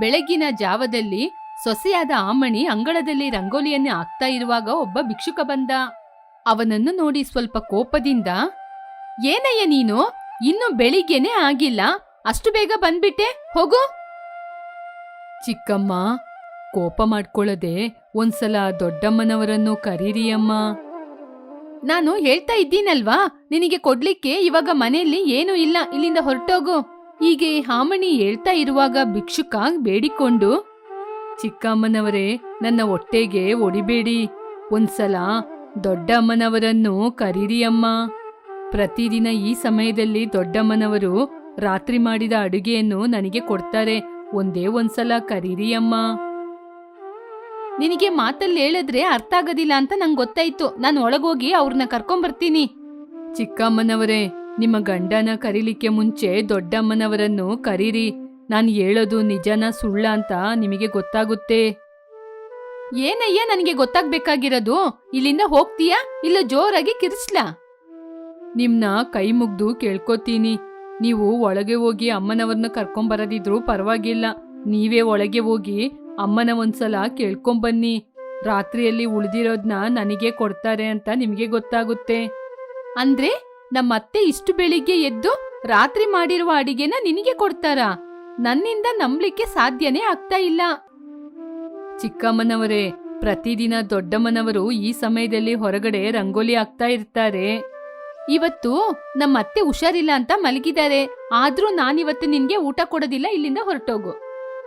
ಬೆಳಗಿನ ಜಾವದಲ್ಲಿ ಸೊಸೆಯಾದ ಆಮಣಿ ಅಂಗಳದಲ್ಲಿ ರಂಗೋಲಿಯನ್ನೇ ಹಾಕ್ತಾ ಇರುವಾಗ ಒಬ್ಬ ಭಿಕ್ಷುಕ ಬಂದ. ಅವನನ್ನು ನೋಡಿ ಸ್ವಲ್ಪ ಕೋಪದಿಂದ, ಏನಯ್ಯ ನೀನು? ಇನ್ನು ಬೆಳಿಗ್ಗೆನೆ ಆಗಿಲ್ಲ. ಅಷ್ಟು ಬೇಗ ಬಂದ್ಬಿಟ್ಟೆ? ಹೋಗು. ಚಿಕ್ಕಮ್ಮ, ಕೋಪ ಮಾಡ್ಕೊಳ್ಳದೆ ಒಂದ್ಸಲ ದೊಡ್ಡಮ್ಮನವರನ್ನು ಕರೀರಿ ನಾನು ಹೇಳ್ತಾ ಇದ್ದೀನಲ್ವಾ? ನಿನಗೆ ಕೊಡ್ಲಿಕ್ಕೆ ಇವಾಗ ಮನೆಯಲ್ಲಿ ಏನೂ ಇಲ್ಲ. ಇಲ್ಲಿಂದ ಹೊರಟೋಗು. ಹೀಗೆ ಹಾಮಣಿ ಹೇಳ್ತಾ ಇರುವಾಗ ಭಿಕ್ಷುಕ ಬೇಡಿಕೊಂಡು, ಚಿಕ್ಕಮ್ಮನವರೇ, ನನ್ನ ಹೊಟ್ಟೆಗೆ ಒಡಿಬೇಡಿ ಒಂದ್ಸಲ ದೊಡ್ಡಮ್ಮನವರನ್ನು ಕರೀರಿ ಅಮ್ಮ. ಪ್ರತಿದಿನ ಈ ಸಮಯದಲ್ಲಿ ದೊಡ್ಡಮ್ಮನವರು ರಾತ್ರಿ ಮಾಡಿದ ಅಡುಗೆಯನ್ನು ನನಗೆ ಕೊಡ್ತಾರೆ. ಒಂದೇ ಒಂದ್ಸಲ ಕರೀರಿ ಅಮ್ಮ. ನಿನಗೆ ಮಾತಲ್ಲಿ ಹೇಳಿದ್ರೆ ಅರ್ಥ ಆಗೋದಿಲ್ಲ ಅಂತ ನಂಗೆ ಗೊತ್ತಾಯ್ತು. ನಾನು ಒಳಗೋಗಿ ಅವ್ರನ್ನ ಕರ್ಕೊಂಬರ್ತೀನಿ. ಚಿಕ್ಕಮ್ಮನವರೇ ನಿಮ್ಮ ಗಂಡನ ಕರೀಲಿಕ್ಕೆ ಮುಂಚೆ ದೊಡ್ಡಮ್ಮನವರನ್ನು ಕರೀರಿ. ನಾನು ಹೇಳೋದು ನಿಜನ ಸುಳ್ಳ ಅಂತ ನಿಮಗೆ ಗೊತ್ತಾಗುತ್ತೆ? ಏನಯ್ಯ ನನಗೆ ಗೊತ್ತಾಗ್ಬೇಕಾಗಿರೋದು? ಇಲ್ಲಿಂದ ಹೋಗ್ತೀಯಾ? ಇಲ್ಲ ಜೋರಾಗಿ ಕಿರಿಸ್ಲಾ ನಿಮ್ನ ಕೈ ಮುಗ್ದು ಕೇಳ್ಕೊತೀನಿ. ನೀವು ಒಳಗೆ ಹೋಗಿ ಅಮ್ಮನವ್ರನ್ನ ಕರ್ಕೊಂಬರದಿದ್ರು ಪರವಾಗಿಲ್ಲ. ನೀವೇ ಒಳಗೆ ಹೋಗಿ ಅಮ್ಮನ ಒಂದ್ಸಲ ಕೇಳ್ಕೊಂಬನ್ನಿ. ರಾತ್ರಿಯಲ್ಲಿ ಉಳಿದಿರೋದ್ನ ನನಗೆ ಕೊಡ್ತಾರೆ ಅಂತ ನಿಮಗೆ ಗೊತ್ತಾಗುತ್ತೆ. ಅಂದ್ರೆ? ನಮ್ಮ ಅತ್ತೆ ಇಷ್ಟು ಬೆಳಿಗ್ಗೆ ಎದ್ದು ರಾತ್ರಿ ಮಾಡಿರುವ ಅಡಿಗೆನ ನಿನಗೆ ಕೊಡ್ತಾರಾ. ನನ್ನಿಂದ ನಂಬ್ಲಿಕ್ಕೆ ಸಾಧ್ಯನೇ ಆಗ್ತಾ ಇಲ್ಲ. ಚಿಕ್ಕಮ್ಮನವರೇ, ಪ್ರತಿದಿನ ದೊಡ್ಡಮ್ಮನವರು ಈ ಸಮಯದಲ್ಲಿ ಹೊರಗಡೆ ರಂಗೋಲಿ ಆಗ್ತಾ ಇರ್ತಾರೆ. ಇವತ್ತು ನಮ್ಮ ಅತ್ತೆ ಹುಷಾರಿಲ್ಲ ಅಂತ ಮಲಗಿದ್ದಾರೆ. ಆದ್ರೂ ನಾನಿವತ್ತು ನಿನ್ಗೆ ಊಟ ಕೊಡೋದಿಲ್ಲ ಇಲ್ಲಿಂದ ಹೊರಟೋಗು.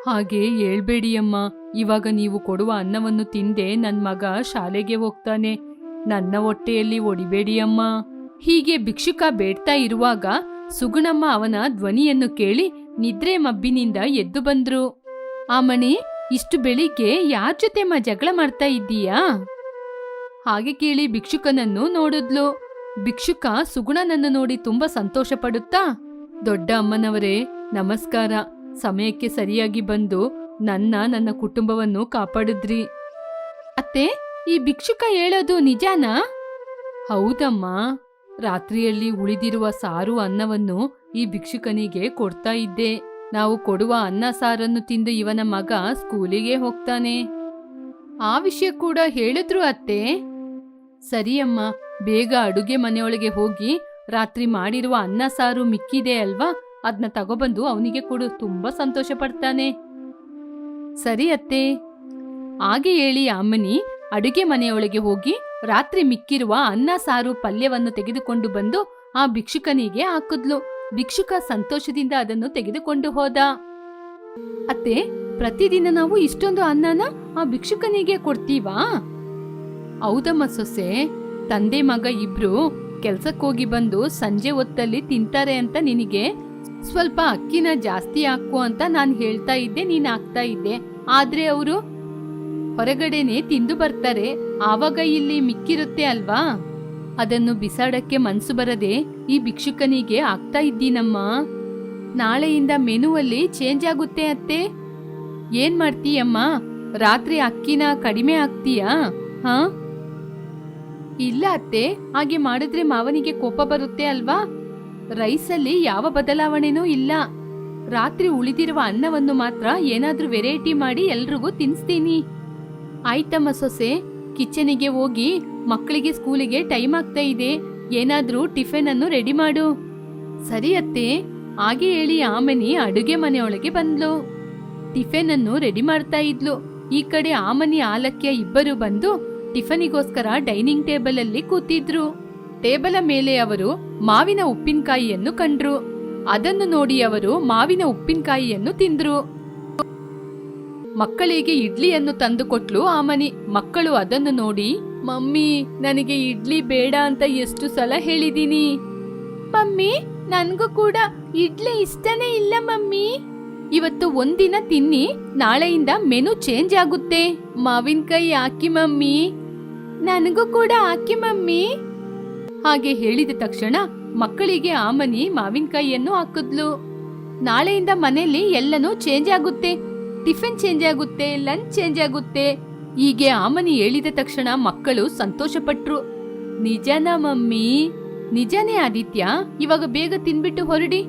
ಹಾಗೆ ಹೇಳ್ಬೇಡಿ ಅಮ್ಮ, ಇವಾಗ ನೀವು ಕೊಡುವ ಅನ್ನವನ್ನು ತಿಂದೆ ನನ್ ಮಗ ಶಾಲೆಗೆ ಹೋಗ್ತಾನೆ. ನನ್ನ ಹೊಟ್ಟೆಯಲ್ಲಿ ಒಡಿಬೇಡಿ ಅಮ್ಮ. ಹೀಗೆ ಭಿಕ್ಷುಕ ಬೇಡ್ತಾ ಇರುವಾಗ ಸುಗುಣಮ್ಮ ಅವನ ಧ್ವನಿಯನ್ನು ಕೇಳಿ ನಿದ್ರೆ ಮಬ್ಬಿನಿಂದ ಎದ್ದು ಬಂದ್ರು. ಆ ಮಣಿ ಇಷ್ಟು ಬೆಳಿಗ್ಗೆ ಯಾರ್ ಜೊತೆ ಮ ಜಗಳ ಮಾಡ್ತಾ ಇದ್ದೀಯಾ? ಹಾಗೆ ಕೇಳಿ ಭಿಕ್ಷುಕನನ್ನು ನೋಡಿದ್ಲು. ಭಿಕ್ಷುಕ ಸುಗುಣನನ್ನು ನೋಡಿ ತುಂಬಾ ಸಂತೋಷ ಪಡುತ್ತಾ, ದೊಡ್ಡ ಅಮ್ಮನವರೇ, ನಮಸ್ಕಾರ. ಸಮಯಕ್ಕೆ ಸರಿಯಾಗಿ ಬಂದು ನನ್ನ ನನ್ನ ಕುಟುಂಬವನ್ನು ಕಾಪಾಡಿದ್ರಿ. ಅತ್ತೆ, ಈ ಭಿಕ್ಷುಕ ಹೇಳೋದು ನಿಜಾನಾ? ಹೌದಮ್ಮ. ರಾತ್ರಿಯಲ್ಲಿ ಉಳಿದಿರುವ ಸಾರು ಅನ್ನವನ್ನು ಈ ಭಿಕ್ಷುಕನಿಗೆ ಕೊಡ್ತಾ ಇದ್ದೆ. ನಾವು ಕೊಡುವ ಅನ್ನ ಸಾರನ್ನು ತಿಂದು ಇವನ ಮಗ ಸ್ಕೂಲಿಗೆ ಹೋಗ್ತಾನೆ. ಆ ವಿಷಯ ಕೂಡ ಹೇಳಿದ್ರು ಅತ್ತೆ. ಸರಿಯಮ್ಮ, ಬೇಗ ಅಡುಗೆ ಮನೆಯೊಳಗೆ ಹೋಗಿ ರಾತ್ರಿ ಮಾಡಿರುವ ಅನ್ನ ಸಾರು ಮಿಕ್ಕಿದೆ ಅಲ್ವಾ? ಅದನ್ನ ತಗೊಬಂದು ಅವನಿಗೆ ಕೊಡು, ತುಂಬಾ ಸಂತೋಷ ಪಡ್ತಾನೆ. ಸರಿ ಅತ್ತೆ. ಹಾಗೆ ಹೇಳಿ ಅಮ್ಮನಿ ಅಡುಗೆ ಮನೆಯೊಳಗೆ ಹೋಗಿ ರಾತ್ರಿ ಮಿಕ್ಕಿರುವ ಅನ್ನ ಸಾರು ಪಲ್ಯವನ್ನು ತೆಗೆದುಕೊಂಡು ಬಂದು ಆ ಭಿಕ್ಷುಕನಿಗೆ ಹಾಕಿದ್ಲು. ಭಿಕ್ಷುಕ ಸಂತೋಷದಿಂದ ಅದನ್ನು ತೆಗೆದುಕೊಂಡು ಹೋದ. ಅತ್ತೆ, ಪ್ರತಿದಿನ ನಾವು ಇಷ್ಟೊಂದು ಅನ್ನನ ಆ ಭಿಕ್ಷುಕನಿಗೆ ಕೊಡ್ತೀವಾ? ಹೌದಮ್ಮ ಸೊಸೆ, ತಂದೆ ಮಗ ಇಬ್ರು ಕೆಲ್ಸಕ್ಕೋಗಿ ಬಂದು ಸಂಜೆ ಹೊತ್ತಲ್ಲಿ ತಿಂತಾರೆ ಅಂತ ನಿನಗೆ? ಸ್ವಲ್ಪ ಅಕ್ಕಿನ ಜಾಸ್ತಿ ಹಾಕು ಅಂತ ನಾನು ಹೇಳ್ತಾ ಇದ್ದೆ, ನೀನ್ ಹಾಕ್ತಾ ಇದ್ದೆ. ಆದ್ರೆ ಅವರು ಹೊರಗಡೆನೆ ತಿಂದು ಬರ್ತಾರೆ. ಆವಾಗ ಇಲ್ಲಿ ಮಿಕ್ಕಿರುತ್ತೆ ಅಲ್ವಾ? ಅದನ್ನು ಬಿಸಾಡಕ್ಕೆ ಮನ್ಸು ಬರದೆ ಈ ಭಿಕ್ಷುಕನಿಗೆ ಆಗ್ತಾ ಇದ್ದೀನಮ್ಮ. ನಾಳೆಯಿಂದ ಮೆನುವಲ್ಲಿ ಚೇಂಜ್ ಆಗುತ್ತೆ ಅತ್ತೆ. ಏನ್ ಮಾಡ್ತೀಯಮ್ಮ? ರಾತ್ರಿ ಅಕ್ಕಿನ ಕಡಿಮೆ ಆಗ್ತೀಯಾ? ಹಾ? ಇಲ್ಲ ಅತ್ತೆ, ಹಾಗೆ ಮಾಡಿದ್ರೆ ಮಾವನಿಗೆ ಕೋಪ ಬರುತ್ತೆ ಅಲ್ವಾ? ರೈಸಲ್ಲಿ ಯಾವ ಬದಲಾವಣೆನೂ ಇಲ್ಲ. ರಾತ್ರಿ ಉಳಿದಿರುವ ಅನ್ನವನ್ನು ಮಾತ್ರ ಏನಾದ್ರೂ ವೆರೈಟಿ ಮಾಡಿ ಎಲ್ರಿಗೂ ತಿನ್ಸ್ತೀನಿ ಆಯ್ತಮ್ಮ ಸೊಸೆ ಕಿಚನಿಗೆ ಹೋಗಿ ಮಕ್ಕಳಿಗೆ ಸ್ಕೂಲಿಗೆ ಟೈಮ್ ಆಗ್ತಾ ಇದೆ. ಏನಾದ್ರೂ ಟಿಫಿನ್ ಅನ್ನು ರೆಡಿ ಮಾಡು. ಸರಿ ಅತ್ತೆ. ಹಾಗೆ ಹೇಳಿ ಆಮನಿ ಅಡುಗೆ ಮನೆಯೊಳಗೆ ಬಂದ್ಲು. ಟಿಫಿನ್ ಅನ್ನು ರೆಡಿ ಮಾಡ್ತಾ ಇದ್ಲು. ಈ ಕಡೆ ಆಮನಿ ಆಲಕ್ಯ ಇಬ್ಬರು ಬಂದು ಟಿಫನಿಗೋಸ್ಕರ ಡೈನಿಂಗ್ ಟೇಬಲ್ ಅಲ್ಲಿ ಕೂತಿದ್ರು. ಟೇಬಲ ಮೇಲೆ ಅವರು ಮಾವಿನ ಉಪ್ಪಿನಕಾಯಿಯನ್ನು ಕಂಡ್ರು. ಅದನ್ನು ನೋಡಿ ಅವರು ಮಾವಿನ ಉಪ್ಪಿನಕಾಯಿಯನ್ನು ತಿಂದ್ರು. ಮಕ್ಕಳಿಗೆ ಇಡ್ಲಿಯನ್ನು ತಂದು ಕೊಟ್ಲು ಆಮನಿ. ಮಕ್ಕಳು ಅದನ್ನು ನೋಡಿ, ಮಮ್ಮಿ, ನನಗೆ ಇಡ್ಲಿ ಬೇಡ ಅಂತ ಎಷ್ಟು ಸಲ ಹೇಳಿದೀನಿ. ಮಮ್ಮಿ, ನನಗೂ ಕೂಡ ಇಡ್ಲಿ ಇಷ್ಟನೇ ಇಲ್ಲ ಮಮ್ಮಿ. ಇವತ್ತು ಒಂದಿನ ತಿನ್ನಿ, ನಾಳೆಯಿಂದ ಮೆನು ಚೇಂಜ್ ಆಗುತ್ತೆ. ಮಾವಿನಕಾಯಿ ಹಾಕಿ ಮಮ್ಮಿ. ನನಗೂ ಕೂಡ ಹಾಕಿ ಮಮ್ಮಿ. ಹಾಗೆ ಹೇಳಿದ ತಕ್ಷಣ ಮಕ್ಕಳಿಗೆ ಆಮನಿ ಮಾವಿನಕಾಯಿಯನ್ನು ಹಾಕಿದ್ಲು. ನಾಳೆಯಿಂದ ಮನೆಯಲ್ಲಿ ಎಲ್ಲನೂ ಚೇಂಜ್ ಆಗುತ್ತೆ. ಟಿಫಿನ್ ಚೇಂಜ್ ಆಗುತ್ತೆ, ಲಂಚ್ ಚೇಂಜ್ ಆಗುತ್ತೆ. ಹೀಗೆ ಆಮನಿ ಹೇಳಿದ ತಕ್ಷಣ ಮಕ್ಕಳು ಸಂತೋಷಪಟ್ರು. ನಿಜನಾ ಮಮ್ಮಿ? ನಿಜನೇ ಆದಿತ್ಯ, ಇವಾಗ ಬೇಗ ತಿನ್ಬಿಟ್ಟು ಹೊರಡಿ.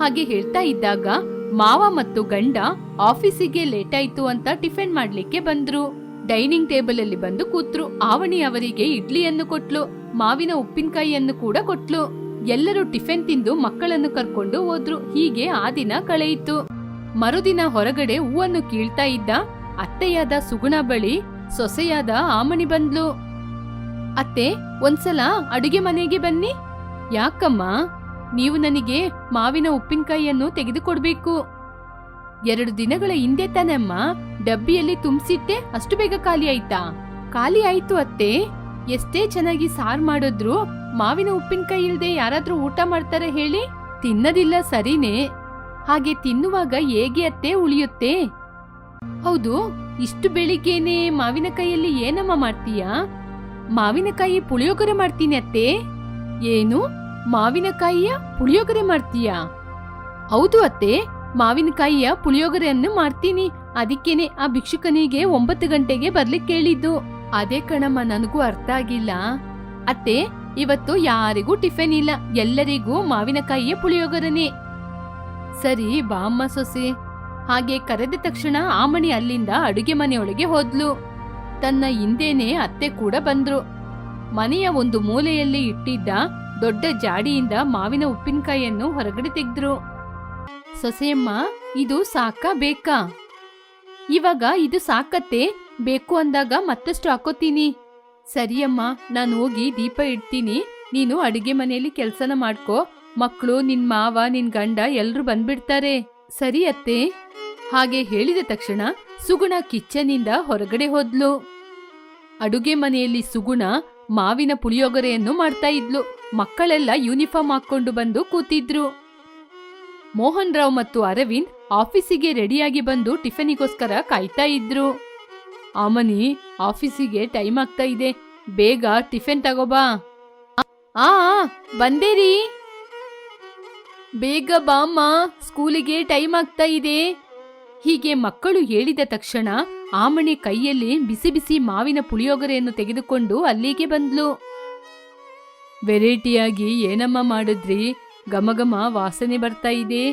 ಹಾಗೆ ಹೇಳ್ತಾ ಇದ್ದಾಗ ಮಾವ ಮತ್ತು ಗಂಡ ಆಫೀಸಿಗೆ ಲೇಟ್ ಆಯ್ತು ಅಂತ ಟಿಫಿನ್ ಮಾಡ್ಲಿಕ್ಕೆ ಬಂದ್ರು. ಡೈನಿಂಗ್ ಟೇಬಲ್ ಅಲ್ಲಿ ಬಂದು ಕೂತ್ರು. ಆವಣಿ ಅವರಿಗೆ ಇಡ್ಲಿಯನ್ನು ಕೊಟ್ಲು, ಮಾವಿನ ಉಪ್ಪಿನಕಾಯಿಯನ್ನು ಕೂಡ ಕೊಟ್ಲು. ಎಲ್ಲರೂ ಟಿಫಿನ್ ತಿಂದು ಮಕ್ಕಳನ್ನು ಕರ್ಕೊಂಡು ಹೋದ್ರು. ಹೀಗೆ ಆ ದಿನ ಕಳೆಯಿತು. ಮರುದಿನ ಹೊರಗಡೆ ಹೂವನ್ನು ಕೀಳ್ತಾ ಇದ್ದ ಅತ್ತೆಯಾದ ಸುಗುಣ ಬಳಿ ಸೊಸೆಯಾದ ಆಮಣಿ ಬಂದ್ಲು. ಅತ್ತೆ, ಒಂದ್ಸಲ ಅಡುಗೆ ಮನೆಗೆ ಬನ್ನಿ. ಯಾಕಮ್ಮ? ನೀವು ನನಗೆ ಮಾವಿನ ಉಪ್ಪಿನಕಾಯಿಯನ್ನು ತೆಗೆದುಕೊಡ್ಬೇಕು. ಎರಡು ದಿನಗಳ ಹಿಂದೆ ತಾನಮ್ಮ ಡಬ್ಬಿಯಲ್ಲಿ ತುಂಬಿಸಿಟ್ಟೆ, ಅಷ್ಟು ಬೇಗ ಖಾಲಿ ಆಯ್ತಾ? ಖಾಲಿ ಆಯ್ತು ಅತ್ತೆ. ಎಷ್ಟೇ ಚೆನ್ನಾಗಿ ಸಾರ್ ಮಾಡಿದ್ರು ಮಾವಿನ ಉಪ್ಪಿನಕಾಯಿ ಇಲ್ದೆ ಯಾರಾದ್ರೂ ಊಟ ಮಾಡ್ತಾರೆ ಹೇಳಿ? ತಿನ್ನದಿಲ್ಲ, ಸರಿನೇ. ಹಾಗೆ ತಿನ್ನುವಾಗ ಹೇಗೆ ಅತ್ತೆ ಉಳಿಯುತ್ತೆ? ಹೌದು, ಇಷ್ಟು ಬೆಳಿಗ್ಗೆನೆ ಮಾವಿನಕಾಯಿಯಲ್ಲಿ ಏನಮ್ಮ ಮಾಡ್ತೀಯಾ? ಮಾವಿನಕಾಯಿ ಪುಳಿಯೋಗರೆ ಮಾಡ್ತೀನಿ ಅತ್ತೆ. ಏನು? ಮಾವಿನಕಾಯಿಯ ಪುಳಿಯೋಗರೆ ಮಾಡ್ತೀಯಾ? ಹೌದು ಅತ್ತೆ, ಮಾವಿನಕಾಯಿಯ ಪುಳಿಯೋಗರೆಯನ್ನು ಮಾಡ್ತೀನಿ. ಅದಕ್ಕೇನೆ ಆ ಭಿಕ್ಷುಕನಿಗೆ ಒಂಬತ್ತು ಗಂಟೆಗೆ ಬರ್ಲಿಕ್ಕೆ ಕೇಳಿದ್ದು. ಅದೇ ಕಣಮ್ಮ, ನನಗೂ ಅರ್ಥ ಆಗಿಲ್ಲ. ಅತ್ತೆ, ಇವತ್ತು ಯಾರಿಗೂ ಟಿಫಿನ್ ಇಲ್ಲ. ಎಲ್ಲರಿಗೂ ಮಾವಿನಕಾಯಿಯ ಪುಳಿಯೋಗರನೆ. ಸರಿ ಬಾಮ್ಮ ಸೊಸೆ. ಹಾಗೆ ಕರೆದ ತಕ್ಷಣ ಆಮಣಿ ಅಲ್ಲಿಂದ ಅಡುಗೆ ಮನೆಯೊಳಗೆ ಹೋದ್ಲು. ತನ್ನ ಹಿಂದೇನೆ ಅತ್ತೆ ಕೂಡ ಬಂದ್ರು. ಮನೆಯ ಒಂದು ಮೂಲೆಯಲ್ಲಿ ಇಟ್ಟಿದ್ದ ದೊಡ್ಡ ಜಾಡಿಯಿಂದ ಮಾವಿನ ಉಪ್ಪಿನಕಾಯಿಯನ್ನು ಹೊರಗಡೆ ತೆಗೆದ್ರು. ಸೊಸೆಯಮ್ಮ, ಇದು ಸಾಕ ಬೇಕಾ? ಇವಾಗ ಇದು ಸಾಕತ್ತೆ, ಬೇಕು ಅಂದಾಗ ಮತ್ತಷ್ಟು ಹಾಕೋತೀನಿ. ಸರಿಯಮ್ಮ, ನಾನು ಹೋಗಿ ದೀಪ ಇಡ್ತೀನಿ, ನೀನು ಅಡುಗೆ ಮನೆಯಲ್ಲಿ ಕೆಲಸನ ಮಾಡ್ಕೋ. ಮಕ್ಕಳು, ನಿನ್ ಮಾವ, ನಿನ್ ಗಂಡ ಎಲ್ರು ಬಂದ್ಬಿಡ್ತಾರೆ. ಸರಿ ಅತ್ತೆ? ಹಾಗೆ ಹೇಳಿದ ತಕ್ಷಣ ಸುಗುಣ ಕಿಚ್ಚನಿಂದ ಹೊರಗಡೆ ಹೋದ್ಲು. ಅಡುಗೆ ಮನೆಯಲ್ಲಿ ಸುಗುಣ ಮಾವಿನ ಪುಳಿಯೋಗರೆಯನ್ನು ಮಾಡ್ತಾ ಇದ್ಲು. ಮಕ್ಕಳೆಲ್ಲ ಯೂನಿಫಾರ್ಮ್ ಹಾಕೊಂಡು ಬಂದು ಕೂತಿದ್ರು. ಮೋಹನ್ ರಾವ್ ಮತ್ತು ಅರವಿಂದ್ ಆಫೀಸಿಗೆ ರೆಡಿಯಾಗಿ ಬಂದು ಟಿಫನಿಗೋಸ್ಕರ ಕಾಯ್ತಾ ಇದ್ರು. ಆಮನಿ, ಆಫೀಸಿಗೆ ಟೈಮ್ ಆಗ್ತಾ ಇದೆ. ಬೇಗ ಟಿಫನ್ ತಗೋಬಾ. ಆ, ಬಂದೇರಿ. ಬೇಗ ಬಾಮ್ಮ ಸ್ಕೂಲಿಗೆ ಟೈಮ್ ಆಗ್ತಾ ಇದೆ. ಹೀಗೆ ಮಕ್ಕಳು ಹೇಳಿದ ತಕ್ಷಣ ಆಮಣೆ ಕೈಯಲ್ಲಿ ಬಿಸಿ ಬಿಸಿ ಮಾವಿನ ಪುಳಿಯೋಗರೆಯನ್ನು ತೆಗೆದುಕೊಂಡು ಅಲ್ಲಿಗೆ ಬಂದ್ಲು. ವೆರೈಟಿಯಾಗಿ ಏನಮ್ಮ ಮಾಡಿದ್ರಿ? ಗಮಗಮ ವಾಸನೆ ಬರ್ತಾ ಇದೆ.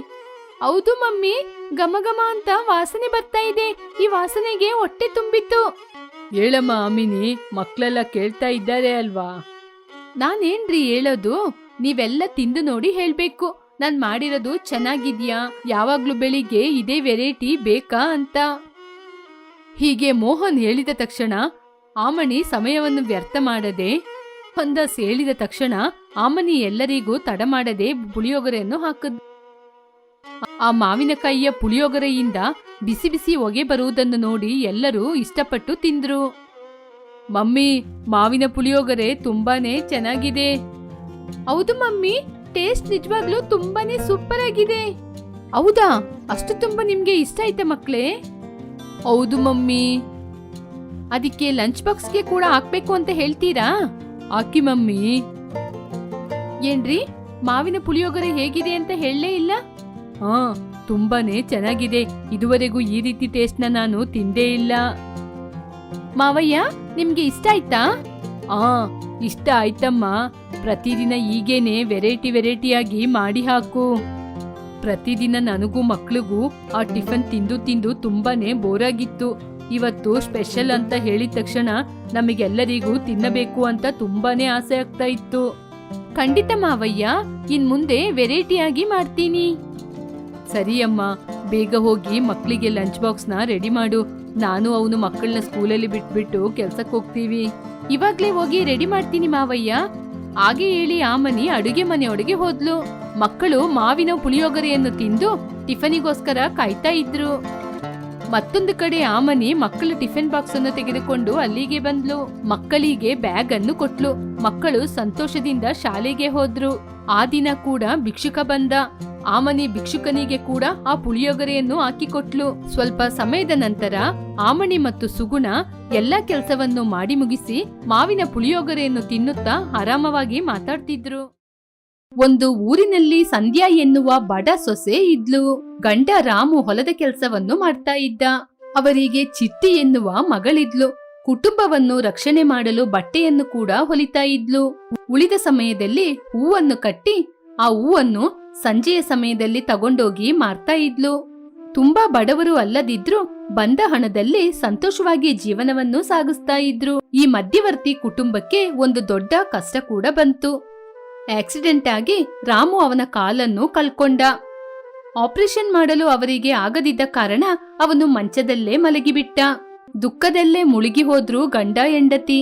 ಹೌದು, ಮಮ್ಮಿ. ಗಮಗಮ ಅಂತ ವಾಸನೆ ಬರ್ತಾ ಇದೆ. ಈ ವಾಸನೆಗೆ ಹೊಟ್ಟೆ ತುಂಬಿತ್ತು. ಹೇಳಮ್ಮ ಅಮಿನಿ ಮಕ್ಕಳೆಲ್ಲ ಕೇಳ್ತಾ ಇದ್ದಾರೆ ಅಲ್ವಾ? ನಾನೇನ್ರಿ ಹೇಳೋದು? ನೀವೆಲ್ಲ ತಿಂದು ನೋಡಿ ಹೇಳ್ಬೇಕು. ನಾನ್ ಮಾಡಿರೋದು ಚೆನ್ನಾಗಿದ್ಯಾ? ಯಾವಾಗ್ಲೂ ಬೆಳಿಗ್ಗೆ ಇದೇ ವೆರೈಟಿ ಬೇಕಾ ಅಂತ. ಹೀಗೆ ಮೋಹನ್ ಹೇಳಿದ ತಕ್ಷಣ ಆಮಣಿ ಸಮಯವನ್ನು ವ್ಯರ್ಥ ಮಾಡದೆ ಹೊಂದಸ್ ಹೇಳಿದ ತಕ್ಷಣ ಆಮನಿ ಎಲ್ಲರಿಗೂ ತಡ ಮಾಡದೆ ಪುಳಿಯೋಗರೆಯನ್ನು ಹಾಕದ್. ಆ ಮಾವಿನಕಾಯಿಯ ಪುಳಿಯೋಗರೆಯಿಂದ ಬಿಸಿ ಬಿಸಿ ಹೊಗೆ ಬರುವುದನ್ನು ನೋಡಿ ಎಲ್ಲರೂ ಇಷ್ಟಪಟ್ಟು ತಿಂದ್ರು. ಮಮ್ಮಿ, ಮಾವಿನ ಪುಳಿಯೋಗರೆ ತುಂಬಾನೇ ಚೆನ್ನಾಗಿದೆ. ಹೌದು ಮಮ್ಮಿ ಟೇಸ್ಟ್ ನಿಜವಾಗ್ಲೂ ತುಂಬಾನೇ ಸೂಪರ್ ಆಗಿದೆ. ಹೌದಾ? ಅಷ್ಟು ತುಂಬಾ ನಿಮ್ಗೆ ಇಷ್ಟ ಆಯ್ತಾ ಮಕ್ಳೇ? ಹೌದು ಮಮ್ಮಿ. ಅದಕ್ಕೆ ಲಂಚ್ ಬಾಕ್ಸ್ಗೆ ಕೂಡ ಹಾಕ್ಬೇಕು ಅಂತ ಹೇಳ್ತೀರಾ? ಹಾಕಿ ಮಮ್ಮಿ. ಏನ್ರಿ? ಮಾವಿನ ಪುಳಿಯೋಗರೆ ಹೇಗಿದೆ ಅಂತ ಹೇಳಲೇ ಇಲ್ಲ? ಹಾ, ತುಂಬಾನೇ ಚೆನ್ನಾಗಿದೆ. ಇದುವರೆಗೂ ಈ ರೀತಿ ಟೇಸ್ಟ್ನ ನಾನು ತಿಂದೇ ಇಲ್ಲ. ಮಾವಯ್ಯ, ನಿಮ್ಗೆ ಇಷ್ಟ ಆಯ್ತಾ? ಆ ಇಷ್ಟ ಆಯ್ತಮ್ಮ. ಪ್ರತಿದಿನ ಈಗೇನೆ ವೆರೈಟಿ ವೆರೈಟಿಯಾಗಿ ಮಾಡಿ ಹಾಕು. ಪ್ರತಿದಿನ ನನಗೂ ಮಕ್ಳಿಗೂ ಆ ಟಿಫನ್ ತಿಂದು ತಿಂದು ತುಂಬಾನೇ ಬೋರಾಗಿತ್ತು. ಇವತ್ತು ಸ್ಪೆಷಲ್ ಅಂತ ಹೇಳಿದ ತಕ್ಷಣ ನಮಗೆಲ್ಲರಿಗೂ ತಿನ್ನಬೇಕು ಅಂತ ತುಂಬಾನೇ ಆಸೆ ಆಗ್ತಾ ಇತ್ತು. ಖಂಡಿತ ಮಾವಯ್ಯ, ಇನ್ ಮುಂದೆ ವೆರೈಟಿಯಾಗಿ ಮಾಡ್ತೀನಿ. ಸರಿ ಅಮ್ಮ, ಬೇಗ ಹೋಗಿ ಮಕ್ಕಳಿಗೆ ಲಂಚ್ ಬಾಕ್ಸ್ನ ರೆಡಿ ಮಾಡು. ನಾನು ಅವನು ಮಕ್ಕಳನ್ನ ಸ್ಕೂಲಲ್ಲಿ ಬಿಟ್ಬಿಟ್ಟು ಕೆಲ್ಸಕ್ಕೆ ಹೋಗ್ತೀವಿ. ಇವಾಗ್ಲೇ ಹೋಗಿ ರೆಡಿ ಮಾಡ್ತೀನಿ ಮಾವಯ್ಯ. ಹಾಗೆ ಹೇಳಿ ಆಮನಿ ಅಡುಗೆ ಮನೆಯೊಳಗೆ ಹೋದ್ಲು. ಮಕ್ಕಳು ಮಾವಿನ ಪುಳಿಯೋಗರೆಯನ್ನು ತಿಂದು ಟಿಫನಿಗೋಸ್ಕರ ಕಾಯ್ತಾ ಇದ್ರು. ಮತ್ತೊಂದು ಕಡೆ ಆಮನಿ ಮಕ್ಕಳ ಟಿಫಿನ್ ಬಾಕ್ಸ್ ಅನ್ನು ತೆಗೆದುಕೊಂಡು ಅಲ್ಲಿಗೆ ಬಂದ್ಲು. ಮಕ್ಕಳಿಗೆ ಬ್ಯಾಗ್ ಅನ್ನು ಕೊಟ್ಲು. ಮಕ್ಕಳು ಸಂತೋಷದಿಂದ ಶಾಲೆಗೆ ಹೋದ್ರು. ಆ ದಿನ ಕೂಡ ಭಿಕ್ಷುಕ ಬಂದ. ಆಮನಿ ಭಿಕ್ಷುಕನಿಗೆ ಕೂಡ ಆ ಪುಳಿಯೋಗರೆಯನ್ನು ಹಾಕಿಕೊಟ್ಲು. ಸ್ವಲ್ಪ ಸಮಯದ ನಂತರ ಆಮಣಿ ಮತ್ತು ಸುಗುಣ ಎಲ್ಲಾ ಕೆಲಸವನ್ನು ಮಾಡಿ ಮುಗಿಸಿ ಮಾವಿನ ಪುಳಿಯೋಗರೆಯನ್ನು ತಿನ್ನುತ್ತಾ ಆರಾಮವಾಗಿ ಮಾತಾಡ್ತಿದ್ರು. ಒಂದು ಊರಿನಲ್ಲಿ ಸಂಧ್ಯಾ ಎನ್ನುವ ಬಡ ಸೊಸೆ ಇದ್ಲು. ಗಂಡ ರಾಮು ಹೊಲದ ಕೆಲಸವನ್ನು ಮಾಡ್ತಾ ಇದ್ದ. ಅವರಿಗೆ ಚಿಟ್ಟಿ ಎನ್ನುವ ಮಗಳಿದ್ಲು. ಕುಟುಂಬವನ್ನು ರಕ್ಷಣೆ ಮಾಡಲು ಬಟ್ಟೆಯನ್ನು ಕೂಡ ಹೊಲಿತಾ ಇದ್ಲು. ಉಳಿದ ಸಮಯದಲ್ಲಿ ಹೂವನ್ನು ಕಟ್ಟಿ ಆ ಹೂವನ್ನು ಸಂಜೆಯ ಸಮಯದಲ್ಲಿ ತಗೊಂಡೋಗಿ ಮಾರ್ತಾ ಇದ್ಲು. ತುಂಬಾ ಬಡವರು ಅಲ್ಲದಿದ್ರು ಬಂದ ಹಣದಲ್ಲಿ ಸಂತೋಷವಾಗಿ ಜೀವನವನ್ನು ಸಾಗಿಸ್ತಾ ಇದ್ರು. ಈ ಮಧ್ಯವರ್ತಿ ಕುಟುಂಬಕ್ಕೆ ಒಂದು ದೊಡ್ಡ ಕಷ್ಟ ಕೂಡ ಬಂತು. ಆಕ್ಸಿಡೆಂಟ್ ಆಗಿ ರಾಮು ಅವನ ಕಾಲನ್ನು ಕಳ್ಕೊಂಡ. ಆಪರೇಷನ್ ಮಾಡಲು ಅವರಿಗೆ ಆಗದಿದ್ದ ಕಾರಣ ಅವನು ಮಂಚದಲ್ಲೇ ಮಲಗಿಬಿಟ್ಟ. ದುಃಖದಲ್ಲೇ ಮುಳುಗಿ ಹೋದ್ರು ಗಂಡ ಹೆಂಡತಿ.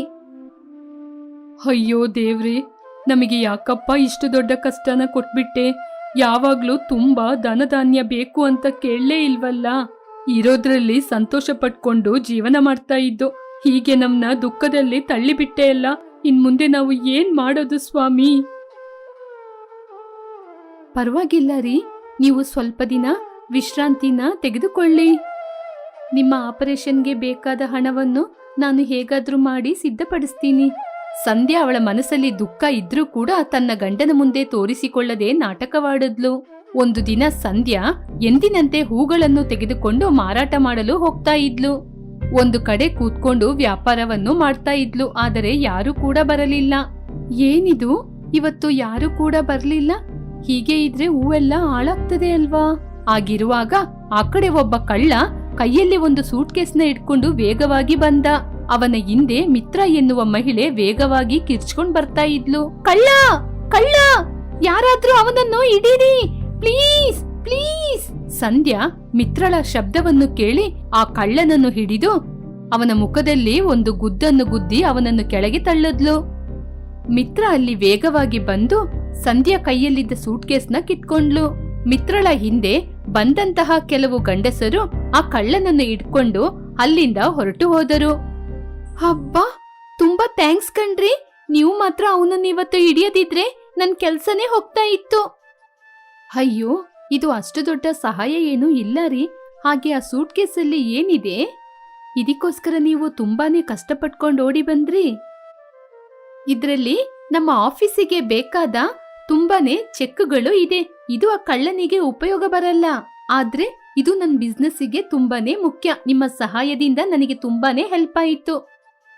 ಅಯ್ಯೋ ದೇವ್ರಿ, ನಮಗೆ ಯಾಕಪ್ಪ ಇಷ್ಟು ದೊಡ್ಡ ಕಷ್ಟನ ಕೊಟ್ಬಿಟ್ಟೆ? ಯಾವಾಗ್ಲೂ ತುಂಬಾ ಧನಧಾನ್ಯ ಬೇಕು ಅಂತ ಕೇಳಲೇ ಇಲ್ವಲ್ಲ? ಇರೋದ್ರಲ್ಲಿ ಸಂತೋಷ ಪಟ್ಕೊಂಡು ಜೀವನ ಮಾಡ್ತಾ ಇದ್ದು, ಹೀಗೆ ನಮ್ನ ದುಃಖದಲ್ಲಿ ತಳ್ಳಿಬಿಟ್ಟೆ ಅಲ್ಲ? ಇನ್ ಮುಂದೆ ನಾವು ಏನ್ ಮಾಡೋದು ಸ್ವಾಮಿ? ಪರವಾಗಿಲ್ಲ ರೀ. ನೀವು ಸ್ವಲ್ಪ ದಿನ ವಿಶ್ರಾಂತಿನ ತೆಗೆದುಕೊಳ್ಳಿ. ನಿಮ್ಮ ಆಪರೇಷನ್ಗೆ ಬೇಕಾದ ಹಣವನ್ನು ನಾನು ಹೇಗಾದ್ರೂ ಮಾಡಿ ಸಿದ್ಧಪಡಿಸ್ತೀನಿ. ಸಂಧ್ಯಾ ಅವಳ ಮನಸ್ಸಲ್ಲಿ ದುಃಖ ಇದ್ರೂ ಕೂಡ ತನ್ನ ಗಂಡನ ಮುಂದೆ ತೋರಿಸಿಕೊಳ್ಳದೆ ನಾಟಕವಾಡದ್ಲು. ಒಂದು ದಿನ ಸಂಧ್ಯಾ ಎಂದಿನಂತೆ ಹೂಗಳನ್ನು ತೆಗೆದುಕೊಂಡು ಮಾರಾಟ ಮಾಡಲು ಹೋಗ್ತಾ ಇದ್ಲು. ಒಂದು ಕಡೆ ಕೂತ್ಕೊಂಡು ವ್ಯಾಪಾರವನ್ನು ಮಾಡ್ತಾ ಇದ್ಲು, ಆದರೆ ಯಾರು ಕೂಡ ಬರಲಿಲ್ಲ. ಏನಿದು? ಇವತ್ತು ಯಾರು ಕೂಡ ಬರಲಿಲ್ಲ? ಹೀಗೆ ಇದ್ರೆ ಹೂವೆಲ್ಲ ಹಾಳಾಗ್ತದೆ ಅಲ್ವಾ? ಆಗಿರುವಾಗ ಆ ಕಡೆ ಒಬ್ಬ ಕಳ್ಳ ಕೈಯಲ್ಲಿ ಒಂದು ಸೂಟ್ಕೇಸ್ನ ಇಟ್ಕೊಂಡು ವೇಗವಾಗಿ ಬಂದ. ಅವನ ಹಿಂದೆ ಮಿತ್ರ ಎನ್ನುವ ಮಹಿಳೆ ವೇಗವಾಗಿ ಕಿರ್ಚ್ಕೊಂಡ್ ಬರ್ತಾ ಇದ್ಲು. ಕಳ್ಳ ಕಳ್ಳ, ಯಾರಾದ್ರೂ ಅವನನ್ನು ಹಿಡೀರಿ. Please please. ಸಂಧ್ಯಾ ಮಿತ್ರಳ ಶಬ್ದವನ್ನು ಕೇಳಿ ಆ ಕಳ್ಳನನ್ನು ಹಿಡಿದು ಅವನ ಮುಖದಲ್ಲಿ ಒಂದು ಗುದ್ದನ್ನು ಗುದ್ದಿ ಅವನನ್ನು ಕೆಳಗೆ ತಳ್ಳದ್ಲು. ಮಿತ್ರ ಅಲ್ಲಿ ವೇಗವಾಗಿ ಬಂದು ಸಂಧ್ಯಾ ಕೈಯಲ್ಲಿದ್ದ ಸೂಟ್ಕೇಸ್ನ ಕಿತ್ಕೊಂಡ್ಲು. ಮಿತ್ರಳ ಹಿಂದೆ ಬಂದಂತಹ ಕೆಲವು ಗಂಡಸರು ಆ ಕಳ್ಳನನ್ನು ಇಟ್ಕೊಂಡು ಅಲ್ಲಿಂದ ಹೊರಟು ಹೋದರು. ಹಬ್ಬ? ತುಂಬಾ ಥ್ಯಾಂಕ್ಸ್ ಕಣ್ರಿ. ನೀವು ಮಾತ್ರ ಅವನನ್ನ ಇವತ್ತು ಹಿಡಿಯದಿದ್ರೆ ನನ್ ಕೆಲ್ಸನೇ ಹೋಗ್ತಾ ಇತ್ತು. ಅಯ್ಯೋ, ಇದು ಅಷ್ಟು ದೊಡ್ಡ ಸಹಾಯ ಏನೂ ಇಲ್ಲ ರೀ. ಹಾಗೆ ಆ ಸೂಟ್ ಕೇಸಲ್ಲಿ ಏನಿದೆ? ಇದಕ್ಕೋಸ್ಕರ ನೀವು ತುಂಬಾನೇ ಕಷ್ಟಪಟ್ಕೊಂಡು ಓಡಿ ಬಂದ್ರಿ. ಇದರಲ್ಲಿ ನಮ್ಮ ಆಫೀಸಿಗೆ ಬೇಕಾದ ತುಂಬಾನೇ ಚೆಕ್ಗಳು ಇದೆ. ಇದು ಆ ಕಳ್ಳನಿಗೆ ಉಪಯೋಗ ಬರಲ್ಲ. ಆದ್ರೆ ಇದು ನನ್ನ ಬಿಸ್ನೆಸ್ಸಿಗೆ ತುಂಬಾನೇ ಮುಖ್ಯ. ನಿಮ್ಮ ಸಹಾಯದಿಂದ ನನಗೆ ತುಂಬಾನೇ ಹೆಲ್ಪ್ ಆಯಿತು.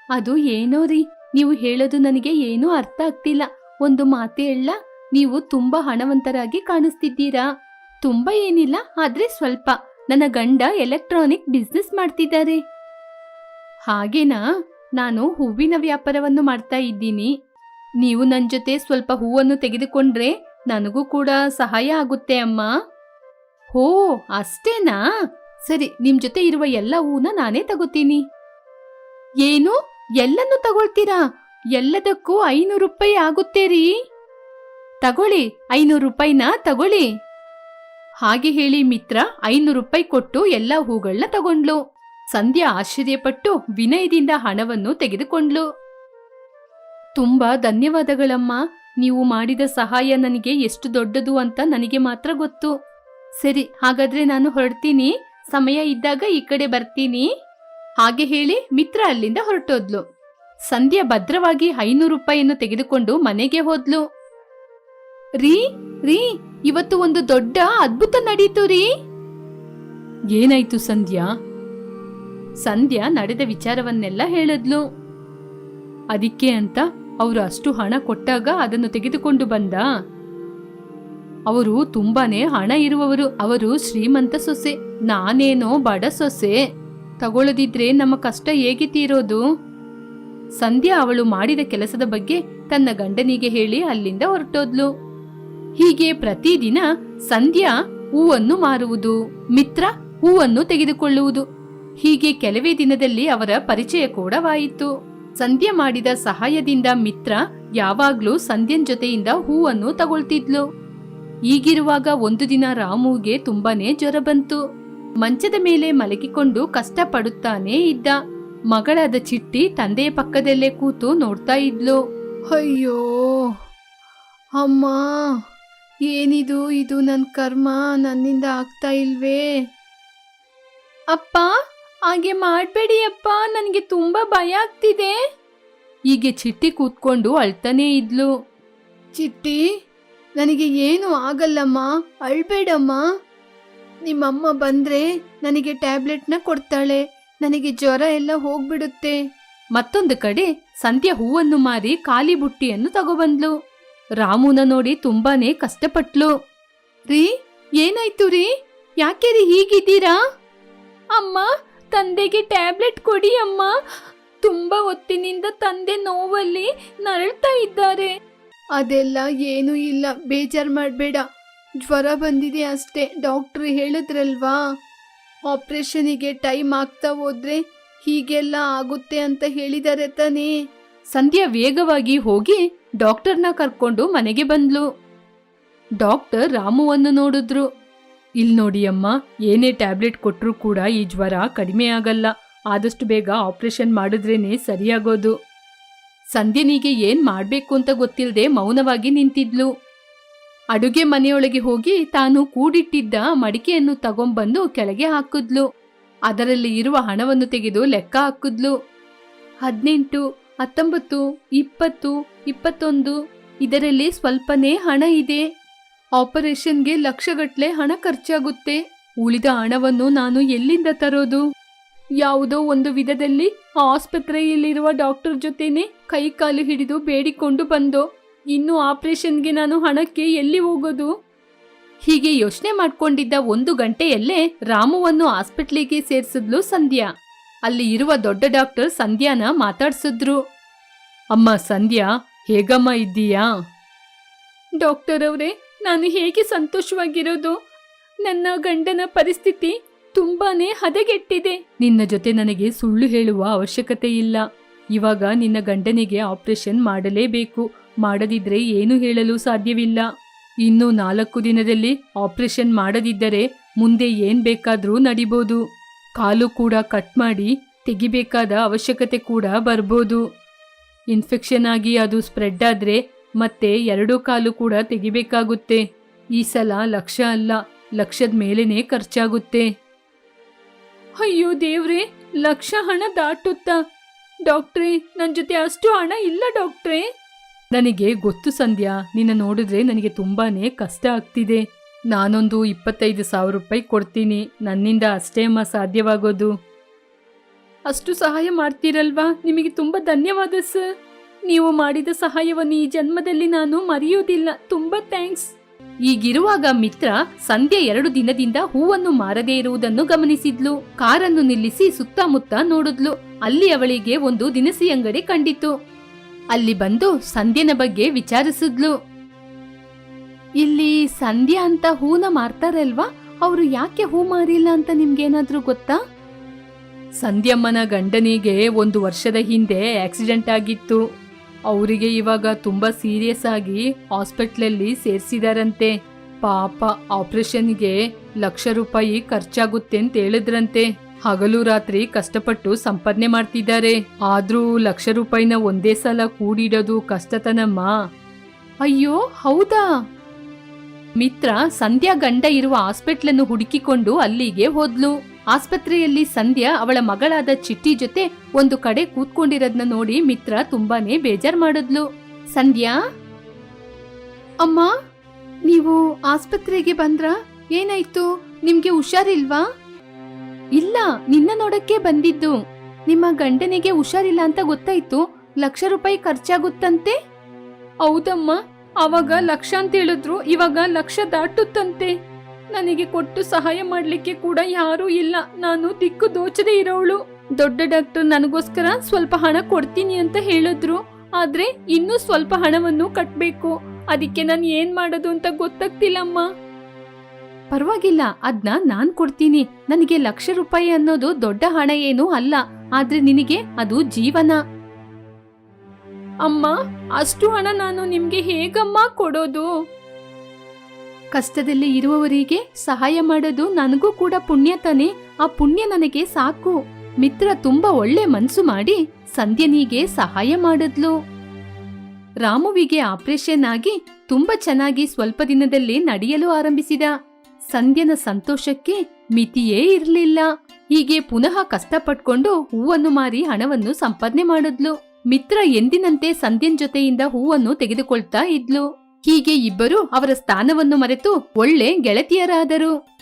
ಅದು ಏನೋ ರೀ, ನೀವು ಹೇಳೋದು ನನಗೆ ಏನೂ ಅರ್ಥ ಆಗ್ತಿಲ್ಲ. ಒಂದು ಮಾತೇ ಹೇಳ ನೀವು ತುಂಬಾ ಹಣವಂತರಾಗಿ ಕಾಣಿಸ್ತಿದ್ದೀರಾ. ತುಂಬಾ ಏನಿಲ್ಲ, ಆದ್ರೆ ಸ್ವಲ್ಪ. ನನ್ನ ಗಂಡ ಎಲೆಕ್ಟ್ರಾನಿಕ್ ಬಿಸ್ನೆಸ್ ಮಾಡ್ತಿದ್ದಾರೆ. ಹಾಗೇನಾ? ನಾನು ಹೂವಿನ ವ್ಯಾಪಾರವನ್ನು ಮಾಡ್ತಾ ಇದ್ದೀನಿ. ನೀವು ನನ್ನ ಜೊತೆ ಸ್ವಲ್ಪ ಹೂವನ್ನು ತೆಗೆದುಕೊಂಡ್ರೆ ನನಗೂ ಕೂಡ ಸಹಾಯ ಆಗುತ್ತೆ ಅಮ್ಮ. ಹೋ, ಅಷ್ಟೇನಾ? ಸರಿ, ನಿಮ್ ಜೊತೆ ಇರುವ ಎಲ್ಲ ಹೂನ ನಾನೇ ತಗೋತೀನಿ. ಏನು? ಎಲ್ಲನ್ನು ತಗೊಳ್ತೀರಾ? ಎಲ್ಲದಕ್ಕೂ ಐನೂರು ರೂಪಾಯಿ ಆಗುತ್ತೆ ರೀ ತಗೊಳ್ಳಿ, ಐನೂರು ರೂಪಾಯಿನ ತಗೊಳ್ಳಿ. ಹಾಗೆ ಹೇಳಿ ಮಿತ್ರ ಐನೂರು ರೂಪಾಯಿ ಕೊಟ್ಟು ಎಲ್ಲ ಹೂಗಳನ್ನ ತಗೊಂಡ್ಲು. ಸಂಧ್ಯಾ ಆಶ್ಚರ್ಯಪಟ್ಟು ವಿನಯದಿಂದ ಹಣವನ್ನು ತೆಗೆದುಕೊಂಡ್ಲು. ತುಂಬಾ ಧನ್ಯವಾದಗಳಮ್ಮ. ನೀವು ಮಾಡಿದ ಸಹಾಯ ನನಗೆ ಎಷ್ಟು ದೊಡ್ಡದು ಅಂತ ನನಗೆ ಮಾತ್ರ ಗೊತ್ತು. ಸರಿ, ಹಾಗಾದ್ರೆ ನಾನು ಹೊರಡ್ತೀನಿ. ಸಮಯ ಇದ್ದಾಗ ಈ ಕಡೆ ಬರ್ತೀನಿ. ಹಾಗೆ ಹೇಳಿ ಮಿತ್ರ ಅಲ್ಲಿಂದ ಹೊರಟೋದ್ಲು. ಸಂಧ್ಯಾ ಭದ್ರವಾಗಿ ಐನೂರು ರೂಪಾಯಿಯನ್ನು ತೆಗೆದುಕೊಂಡು ಮನೆಗೆ ಹೋದ್ಲು. ರೀ ರೀ, ಇವತ್ತು ಒಂದು ದೊಡ್ಡ ಅದ್ಭುತ ನಡೀತು ರೀ. ಏನಾಯ್ತು ಸಂಧ್ಯಾ? ಸಂಧ್ಯಾ ನಡೆದ ವಿಚಾರವನ್ನೆಲ್ಲ ಹೇಳಿದ್ಲು. ಅದಕ್ಕೆ ಅಂತ ಅವರು ಅಷ್ಟು ಹಣ ಕೊಟ್ಟಾಗ ಅದನ್ನು ತೆಗೆದುಕೊಂಡು ಬಂದ. ಅವರು ತುಂಬಾನೇ ಹಣ ಇರುವವರು. ಅವರು ಶ್ರೀಮಂತ ಸೊಸೆ. ನಾನೇನೋ ಬಡ ಸೊಸೆ. ತಗೊಳ್ಳದಿದ್ರೆ ನಮ್ಮ ಕಷ್ಟ ಹೇಗೆ ತೀರೋದು? ಸಂಧ್ಯಾ ಅವಳು ಮಾಡಿದ ಕೆಲಸದ ಬಗ್ಗೆ ತನ್ನ ಗಂಡನಿಗೆ ಹೇಳಿ ಅಲ್ಲಿಂದ ಹೊರಟೋದ್ಲು. ಹೀಗೆ ಪ್ರತಿದಿನ ಸಂಧ್ಯಾ ಹೂವನ್ನು ಮಾರುವುದು, ಮಿತ್ರ ಹೂವನ್ನು ತೆಗೆದುಕೊಳ್ಳುವುದು. ಹೀಗೆ ಕೆಲವೇ ದಿನದಲ್ಲಿ ಅವರ ಪರಿಚಯ ಕೂಡವಾಯಿತು. ಸಂಧ್ಯಾ ಮಾಡಿದ ಸಹಾಯದಿಂದ ಮಿತ್ರ ಯಾವಾಗ್ಲೂ ಸಂಧ್ಯನ್ ಜೊತೆಯಿಂದ ಹೂವನ್ನು ತಗೊಳ್ತಿದ್ಲು. ಈಗಿರುವಾಗ ಒಂದು ದಿನ ರಾಮುಗೆ ತುಂಬಾನೇ ಜ್ವರ ಬಂತು. ಮಂಚದ ಮೇಲೆ ಮಲಗಿಕೊಂಡು ಕಷ್ಟಪಡುತ್ತಾನೇ ಇದ್ದ. ಮಗಳಾದ ಚಿಟ್ಟಿ ತಂದೆಯ ಪಕ್ಕದಲ್ಲೇ ಕೂತು ನೋಡ್ತಾ ಇದ್ಲು. ಅಯ್ಯೋ ಅಮ್ಮ ಏನಿದು ಇದು ನನ್ನ ಕರ್ಮ? ನನ್ನಿಂದ ಆಗ್ತಾ ಇಲ್ವೇ? ಅಪ್ಪ ಹಾಗೆ ಮಾಡಬೇಡಿ ಅಪ್ಪ ನನಗೆ ತುಂಬಾ ಭಯ ಆಗ್ತಿದೆ. ಹೀಗೆ ಚಿಟ್ಟಿ ಕೂತ್ಕೊಂಡು ಅಳ್ತಾನೇ ಇದ್ಲು. ಚಿಟ್ಟಿ ನನಗೆ ಏನು ಆಗಲ್ಲಮ್ಮ? ಅಳ್ಬೇಡಮ್ಮ. ನಿಮ್ಮಮ್ಮ ಬಂದ್ರೆ ನನಗೆ ಟ್ಯಾಬ್ಲೆಟ್ನ ಕೊಡ್ತಾಳೆ. ನನಗೆ ಜ್ವರ ಎಲ್ಲ ಹೋಗ್ಬಿಡುತ್ತೆ. ಮತ್ತೊಂದು ಕಡೆ ಸಂಧ್ಯಾ ಹೂವನ್ನು ಮಾರಿ ಖಾಲಿ ಬುಟ್ಟಿಯನ್ನು ತಗೊಬಂದ್ಲು. ರಾಮುನ ನೋಡಿ ತುಂಬಾನೇ ಕಷ್ಟಪಟ್ಲು. ರೀ ಏನಾಯ್ತು ರೀ? ಯಾಕೆ ರೀ ಹೀಗಿದ್ದೀರಾ? ಅಮ್ಮ ತಂದೆಗೆ ಟ್ಯಾಬ್ಲೆಟ್ ಕೊಡಿ ಅಮ್ಮ. ತುಂಬಾ ಹೊತ್ತಿನಿಂದ ತಂದೆ ನೋವಲ್ಲಿ ನರಳ್ತಾ ಇದ್ದಾರೆ. ಅದೆಲ್ಲ ಏನೂ ಇಲ್ಲ. ಬೇಜಾರು ಮಾಡಬೇಡ. ಜ್ವರ ಬಂದಿದೆ ಅಷ್ಟೇ, ಡಾಕ್ಟ್ರು ಹೇಳಿದ್ರಲ್ವಾ? ಆಪ್ರೇಷನಿಗೆ ಟೈಮ್ ಆಗ್ತಾ ಹೋದ್ರೆ ಹೀಗೆಲ್ಲ ಆಗುತ್ತೆ ಅಂತ ಹೇಳಿದ್ದಾರೆ ತಾನೇ. ಸಂಧ್ಯಾ ವೇಗವಾಗಿ ಹೋಗಿ ಡಾಕ್ಟರ್ನ ಕರ್ಕೊಂಡು ಮನೆಗೆ ಬಂದ್ಲು. ಡಾಕ್ಟರ್ ರಾಮುವನ್ನು ನೋಡಿದ್ರು. ಇಲ್ಲಿ ನೋಡಿ ಅಮ್ಮ, ಏನೇ ಟ್ಯಾಬ್ಲೆಟ್ ಕೊಟ್ಟರೂ ಕೂಡ ಈ ಜ್ವರ ಕಡಿಮೆ ಆಗಲ್ಲ. ಆದಷ್ಟು ಬೇಗ ಆಪರೇಷನ್ ಮಾಡಿದ್ರೇನೆ ಸರಿಯಾಗೋದು. ಸಂಧ್ಯನಿಗೆ ಏನ್ ಮಾಡ್ಬೇಕು ಅಂತ ಗೊತ್ತಿಲ್ಲದೆ ಮೌನವಾಗಿ ನಿಂತಿದ್ಲು. ಅಡುಗೆ ಮನೆಯೊಳಗೆ ಹೋಗಿ ತಾನು ಕೂಡಿಟ್ಟಿದ್ದ ಮಡಿಕೆಯನ್ನು ತಗೊಂಬಂದು ಕೆಳಗೆ ಹಾಕಿದ್ಲು. ಅದರಲ್ಲಿ ಇರುವ ಹಣವನ್ನು ತೆಗೆದು ಲೆಕ್ಕ ಹಾಕಿದ್ಲು. ಹದಿನೆಂಟು, ಹತ್ತೊಂಬತ್ತು, ಇಪ್ಪತ್ತು, ಇಪ್ಪತ್ತೊಂದು, ಇದರಲ್ಲಿ ಸ್ವಲ್ಪನೇ ಹಣ ಇದೆ. ಆಪರೇಷನ್ಗೆ ಲಕ್ಷಗಟ್ಲೆ ಹಣ ಖರ್ಚಾಗುತ್ತೆ. ಉಳಿದ ಹಣವನ್ನು ನಾನು ಎಲ್ಲಿಂದ ತರೋದು? ಯಾವುದೋ ಒಂದು ವಿಧದಲ್ಲಿ ಆಸ್ಪತ್ರೆಯಲ್ಲಿರುವ ಡಾಕ್ಟರ್ ಜೊತೆನೆ ಕೈ ಕಾಲು ಹಿಡಿದು ಬೇಡಿಕೊಂಡು ಬಂದೋ ಇನ್ನು ಆಪರೇಷನ್ಗೆ ನಾನು ಹಣಕ್ಕೆ ಎಲ್ಲಿ ಹೋಗೋದು? ಹೀಗೆ ಯೋಚನೆ ಮಾಡ್ಕೊಂಡಿದ್ದ ಒಂದು ಗಂಟೆಯಲ್ಲೇ ರಾಮುವನ್ನು ಆಸ್ಪತ್ರೆಗೆ ಸೇರಿಸಿದ್ಲು ಸಂಧ್ಯಾ. ಅಲ್ಲಿ ಇರುವ ದೊಡ್ಡ ಡಾಕ್ಟರ್ ಸಂಧ್ಯಾನ ಮಾತಾಡ್ಸಿದ್ರು. ಅಮ್ಮ ಸಂಧ್ಯಾ, ಹೇಗಮ್ಮ ಇದ್ದೀಯಾ? ಡಾಕ್ಟರ್ ಅವರೇ, ನಾನು ಹೇಗೆ ಸಂತೋಷವಾಗಿರೋದು? ನನ್ನ ಗಂಡನ ಪರಿಸ್ಥಿತಿ ತುಂಬಾನೇ ಹದಗೆಟ್ಟಿದೆ. ನಿನ್ನ ಜೊತೆ ನನಗೆ ಸುಳ್ಳು ಹೇಳುವ ಅವಶ್ಯಕತೆ ಇಲ್ಲ. ಇವಾಗ ನಿನ್ನ ಗಂಡನಿಗೆ ಆಪರೇಷನ್ ಮಾಡಲೇಬೇಕು. ಮಾಡದಿದ್ರೆ ಏನು ಹೇಳಲು ಸಾಧ್ಯವಿಲ್ಲ. ಇನ್ನು ನಾಲ್ಕು ದಿನದಲ್ಲಿ ಆಪರೇಷನ್ ಮಾಡದಿದ್ದರೆ ಮುಂದೆ ಏನ್ ಬೇಕಾದ್ರೂ ನಡಿಬೋದು. ಕಾಲು ಕೂಡ ಕಟ್ ಮಾಡಿ ತೆಗಿಬೇಕಾದ ಅವಶ್ಯಕತೆ ಕೂಡ ಬರ್ಬೋದು. ಇನ್ಫೆಕ್ಷನ್ ಆಗಿ ಅದು ಸ್ಪ್ರೆಡ್ ಆದ್ರೆ ಮತ್ತೆ ಎರಡೂ ಕಾಲು ಕೂಡ ತೆಗಿಬೇಕಾಗುತ್ತೆ. ಈ ಸಲ ಲಕ್ಷ ಅಲ್ಲ, ಲಕ್ಷದ ಮೇಲೇನೆ ಖರ್ಚಾಗುತ್ತೆ. ಅಯ್ಯೋ ದೇವ್ರೆ, ಲಕ್ಷ ಹಣ ದಾಟುತ್ತಾ? ಡಾಕ್ಟ್ರೇ ನನ್ನ ಜೊತೆ ಅಷ್ಟು ಹಣ ಇಲ್ಲ ಡಾಕ್ಟ್ರೇ. ನನಗೆ ಗೊತ್ತು ಸಂಧ್ಯಾ, ನಿನ್ನ ನೋಡಿದ್ರೆ ನನಗೆ ತುಂಬಾನೇ ಕಷ್ಟ ಆಗ್ತಿದೆ. ನಾನೊಂದು ಇಪ್ಪತ್ತೈದು ಸಾವಿರ ರೂಪಾಯಿ ಕೊಡ್ತೀನಿ. ನನ್ನಿಂದ ಅಷ್ಟೇ ಅಮ್ಮ ಸಾಧ್ಯವಾಗೋದು. ಅಷ್ಟು ಸಹಾಯ ಮಾಡ್ತೀರಲ್ವಾ? ನಿಮಗೆ ತುಂಬ ಧನ್ಯವಾದ ಸರ್. ನೀವು ಮಾಡಿದ ಸಹಾಯವನ್ನು ಈ ಜನ್ಮದಲ್ಲಿ ನಾನು ಮರೆಯೋದಿಲ್ಲ. ತುಂಬಾ ಥ್ಯಾಂಕ್ಸ್. ಈಗಿರುವಾಗ ಮಿತ್ರ ಸಂಧ್ಯೆ ಎರಡು ದಿನದಿಂದ ಹೂವನ್ನು ಮಾರದೇ ಇರುವುದನ್ನು ಗಮನಿಸಿದ್ಲು. ಕಾರನ್ನು ನಿಲ್ಲಿಸಿ ಸುತ್ತಮುತ್ತ ನೋಡಿದ್ಲು. ಅಲ್ಲಿ ಅವಳಿಗೆ ಒಂದು ದಿನಸಿ ಅಂಗಡಿ ಕಂಡಿತು. ಅಲ್ಲಿ ಬಂದು ಸಂಧ್ಯನ ಬಗ್ಗೆ ವಿಚಾರಿಸಿದ್ಲು. ಇಲ್ಲಿ ಸಂಧ್ಯಾ ಅಂತ ಹೂನ ಮಾರ್ತಾರಲ್ವಾ? ಅವರು ಯಾಕೆ ಹೂ ಮಾರಿಲ್ಲ ಅಂತ ನಿಮ್ಗೇನಾದ್ರೂ ಗೊತ್ತಾ? ಸಂಧ್ಯಮ್ಮನ ಗಂಡನಿಗೆ ಒಂದು ವರ್ಷದ ಹಿಂದೆ ಆಕ್ಸಿಡೆಂಟ್ ಆಗಿತ್ತು. ಅವರಿಗೆ ಇವಾಗ ತುಂಬಾ ಸೀರಿಯಸ್ ಆಗಿ ಹಾಸ್ಪಿಟ್ಲಲ್ಲಿ ಸೇರಿಸಿದಾರಂತೆ. ಪಾಪ, ಆಪರೇಷನ್ಗೆ ಲಕ್ಷ ರೂಪಾಯಿ ಖರ್ಚಾಗುತ್ತೆ ಅಂತ ಹೇಳಿದ್ರಂತೆ. ಹಗಲು ರಾತ್ರಿ ಕಷ್ಟಪಟ್ಟು ಸಂಪಾದನೆ ಮಾಡ್ತಿದ್ದಾರೆ. ಆದ್ರೂ ಲಕ್ಷ ರೂಪಾಯಿನ ಒಂದೇ ಸಲ ಕೂಡಿಡೋದು ಕಷ್ಟತನಮ್ಮ. ಅಯ್ಯೋ, ಹೌದಾ? ಮಿತ್ರ, ಸಂಧ್ಯಾ ಗಂಡ ಇರುವ ಆಸ್ಪೆಟ್ಲನ್ನು ಹುಡುಕಿಕೊಂಡು ಅಲ್ಲಿಗೆ ಹೋದ್ಲು. ಆಸ್ಪತ್ರೆಯಲ್ಲಿ ಸಂಧ್ಯಾ ಅವಳ ಮಗಳಾದ ಚಿಟ್ಟಿ ಜೊತೆ ಒಂದು ಕಡೆ ಕೂತ್ಕೊಂಡಿರೋದ್ನ ನೋಡಿ ಮಿತ್ರ ತುಂಬಾನೇ ಬೇಜಾರ್ ಮಾಡಿದ್ಲು. ಸಂಧ್ಯಾ? ಅಮ್ಮ, ನೀವು ಆಸ್ಪತ್ರೆಗೆ ಬಂದ್ರ? ಏನಾಯ್ತು? ನಿಮ್ಗೆ ಹುಷಾರಿಲ್ವಾ? ಇಲ್ಲ, ನಿನ್ನ ನೋಡಕ್ಕೆ ಬಂದಿದ್ದು. ನಿಮ್ಮ ಗಂಡನಿಗೆ ಹುಷಾರಿಲ್ಲ ಅಂತ ಗೊತ್ತಾಯ್ತು. ಲಕ್ಷ ರೂಪಾಯಿ ಖರ್ಚಾಗುತ್ತಂತೆ? ಹೌದಮ್ಮ, ಅವಾಗ ಲಕ್ಷ ಅಂತ ಹೇಳಿದ್ರು, ಇವಾಗ ಲಕ್ಷ ದಾಟುತ್ತಂತೆ. ನನಗೆ ಕೊಟ್ಟು ಸಹಾಯ ಮಾಡ್ಲಿಕ್ಕೆ ಕೂಡ ಯಾರೂ ಇಲ್ಲ. ನಾನು ದಿಕ್ಕು ದೋಚದೆ ಇರೋಳು. ದೊಡ್ಡ ಡಾಕ್ಟರ್ ನನಗೋಸ್ಕರ ಸ್ವಲ್ಪ ಹಣ ಕೊಡ್ತೀನಿ ಅಂತ ಹೇಳಿದ್ರು. ಆದ್ರೆ ಇನ್ನೂ ಸ್ವಲ್ಪ ಹಣವನ್ನು ಕಟ್ಬೇಕು. ಅದಕ್ಕೆ ನಾನು ಏನ್ ಮಾಡೋದು ಅಂತ ಗೊತ್ತಾಗ್ತಿಲ್ಲಮ್ಮ. ಪರವಾಗಿಲ್ಲ, ಅದ್ನ ನಾನ್ ಕೊಡ್ತೀನಿ. ನನಗೆ ಲಕ್ಷ ರೂಪಾಯಿ ಅನ್ನೋದು ದೊಡ್ಡ ಹಣ ಏನೂ ಅಲ್ಲ. ಆದ್ರೆ ನಿನಗೆ ಅದು ಜೀವನ. ಅಮ್ಮ, ಅಷ್ಟು ಹಣ ನಾನು ನಿಮ್ಗೆ ಹೇಗಮ್ಮ ಕೊಡೋದು? ಕಷ್ಟದಲ್ಲಿ ಇರುವವರಿಗೆ ಸಹಾಯ ಮಾಡೋದು ನನಗೂ ಕೂಡ ಪುಣ್ಯ ತಾನೆ. ಆ ಪುಣ್ಯ ನನಗೆ ಸಾಕು. ಮಿತ್ರ ತುಂಬಾ ಒಳ್ಳೆ ಮನ್ಸು ಮಾಡಿ ಸಂಧ್ಯನಿಗೆ ಸಹಾಯ ಮಾಡಿದ್ಲು. ರಾಮುವಿಗೆ ಆಪರೇಷನ್ ಆಗಿ ತುಂಬಾ ಚೆನ್ನಾಗಿ ಸ್ವಲ್ಪ ದಿನದಲ್ಲಿ ನಡೆಯಲು ಆರಂಭಿಸಿದ. ಸಂಧ್ಯನ ಸಂತೋಷಕ್ಕೆ ಮಿತಿಯೇ ಇರಲಿಲ್ಲ. ಹೀಗೆ ಪುನಃ ಕಷ್ಟಪಟ್ಕೊಂಡು ಹೂವನ್ನು ಮಾರಿ ಹಣವನ್ನು ಸಂಪಾದನೆ ಮಾಡಿದ್ಲು. ಮಿತ್ರ ಎಂದಿನಂತೆ ಸಂಧ್ಯನ್ ಜೊತೆಯಿಂದ ಹೂವನ್ನು ತೆಗೆದುಕೊಳ್ತಾ ಇದ್ಲು. ಹೀಗೆ ಇಬ್ಬರು ಅವರ ಸ್ಥಾನವನ್ನು ಮರೆತು ಒಳ್ಳೆ ಗೆಳತಿಯರಾದರು.